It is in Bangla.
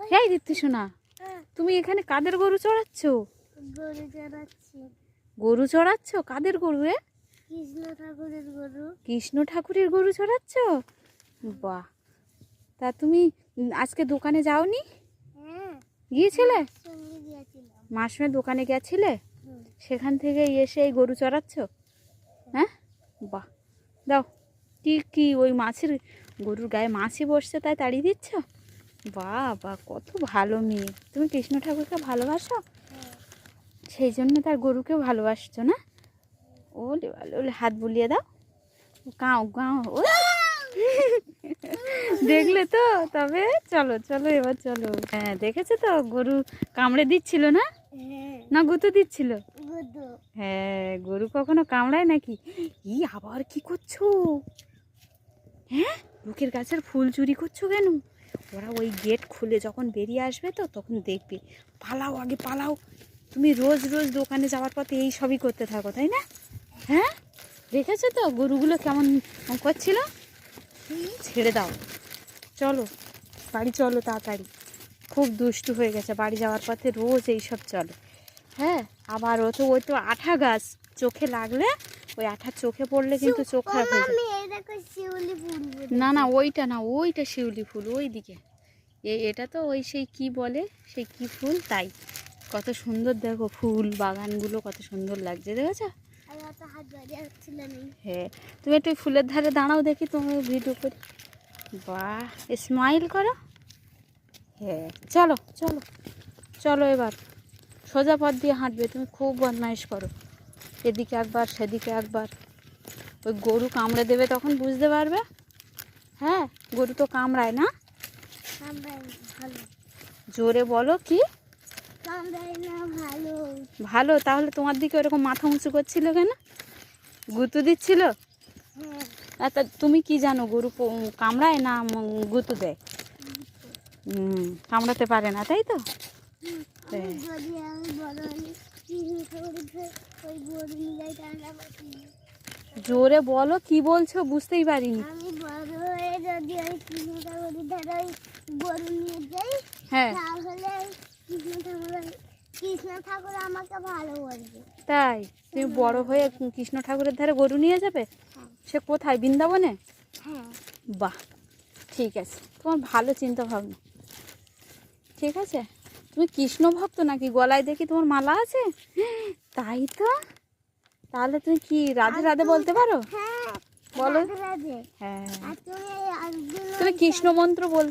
এই দিতে শোনা তুমি এখানে কাদের গরু চড়াচ্ছ? গরু চড়াচ্ছি। গরু চড়াচ্ছ? কাদের গরু এ? কৃষ্ণ ঠাকুরের গরু। কৃষ্ণ ঠাকুরের গরু চড়াচ্ছ? বাহ। তা তুমি আজকে দোকানে যাওনি? হ্যাঁ। গিয়েছিলে? গিয়েছিলাম। দোকানে গেছিলে? সেখান থেকে এসে এই গরু চড়াচ্ছ? হ্যাঁ? বাহ। দাও কি কি ওই মাছের গরুর গায়ে মাছি বসছে তাই তাড়িয়ে দিচ্ছ? বাহ কত ভালো মেয়ে। তুমি কৃষ্ণ ঠাকুরকে ভালোবাসো? সেই জন্য তার গরুকেও ভালোবাসছো না? ওলে ভালো ওলে হাত বুলিয়ে দাও। গাও গাও ও। দেখলে তো? তবে চলো চলো এবার চলো। হ্যাঁ দেখেছ তো? গরু কামড়ে দিচ্ছিল না? হ্যাঁ। না গুঁতো দিচ্ছিল? হ্যাঁ গরু কখনো কামড়ায় নাকি? ই আবার কি করছ? হ্যাঁ? লোকের গাছের ফুল চুরি করছ কেন? ওরা ওই গেট খুলে যখন বেরিয়ে আসবে তো তখন দেখবে। পালাও আগে পালাও। তুমি রোজ রোজ দোকানে যাওয়ার পথে এই সবই করতে থাকো, তাই না? হ্যাঁ? দেখেছ তো গরুগুলো কেমন করছিল? ছেড়ে দাও। চলো, বাড়ি চলো তাড়াতাড়ি। খুব দুষ্টু হয়ে গেছে বাড়ি যাওয়ার পথে, রোজ এইসব চলে। হ্যাঁ আবার ও তো ওই তো আঠা গাছ, চোখে লাগলে ওই আঠা চোখে পড়লে কিন্তু চোখ খারাপ হয়ে না না ওইটা না ওইটা শিউলি ফুল ওই দিকে এটা তো ওই সেই কি বলে সেই কি ফুল? তাই। কত সুন্দর দেখো ফুল বাগানগুলো কত সুন্দর লাগছে দেখেছ? হ্যাঁ তুমি একটু ফুলের ধারে দাঁড়াও দেখি তুমি ভিডিও করি। বাহ স্মাইল করো। হ্যাঁ চলো চলো চলো এবার। সোজা পথ দিয়ে হাঁটবে তুমি খুব বদমাইশ করো। এদিকে একবার সেদিকে একবার। ওই গরু কামড়ে দেবে তখন বুঝতে পারবে? হ্যাঁ গরু তো কামড়ায় না? জোরে বলো কি? ভালো। তাহলে তোমার দিকে ওরকম মাথা উঁচু করছিল কেন? গুঁতো দিচ্ছিল? হ্যাঁ। তা তুমি কি জানো গরু কামড়ায় না গুঁতো দেয়? হুম কামড়াতে পারে না তাই তো? জোরে বলো কি বলছো বুঝতেই পারিনি। আমি বড় হয়ে যদি ওই কৃষ্ণ ঠাকুরের ধারে ওই গরু নিয়ে যাই হ্যাঁ। তাহলে কৃষ্ণ ঠাকুর কৃষ্ণ ঠাকুর আমাকে ভালো বলবে তাই? তুমি বড় হয়ে কৃষ্ণ ঠাকুরের ধারে গরু নিয়ে যাবে? হ্যাঁ। সে কোথায়? বৃন্দাবনে? হ্যাঁ। বাহ ঠিক আছে। তোমার ভালো চিন্তা ভাবনা ঠিক আছে? তুমি কৃষ্ণ ভক্ত নাকি? গলায় দেখি তোমার মালা আছে? তাই তো? তাহলে তুমি কি রাধে রাধে বলতে পারো? হ্যাঁ বলো। হ্যাঁ। তুমি কৃষ্ণ মন্ত্র বল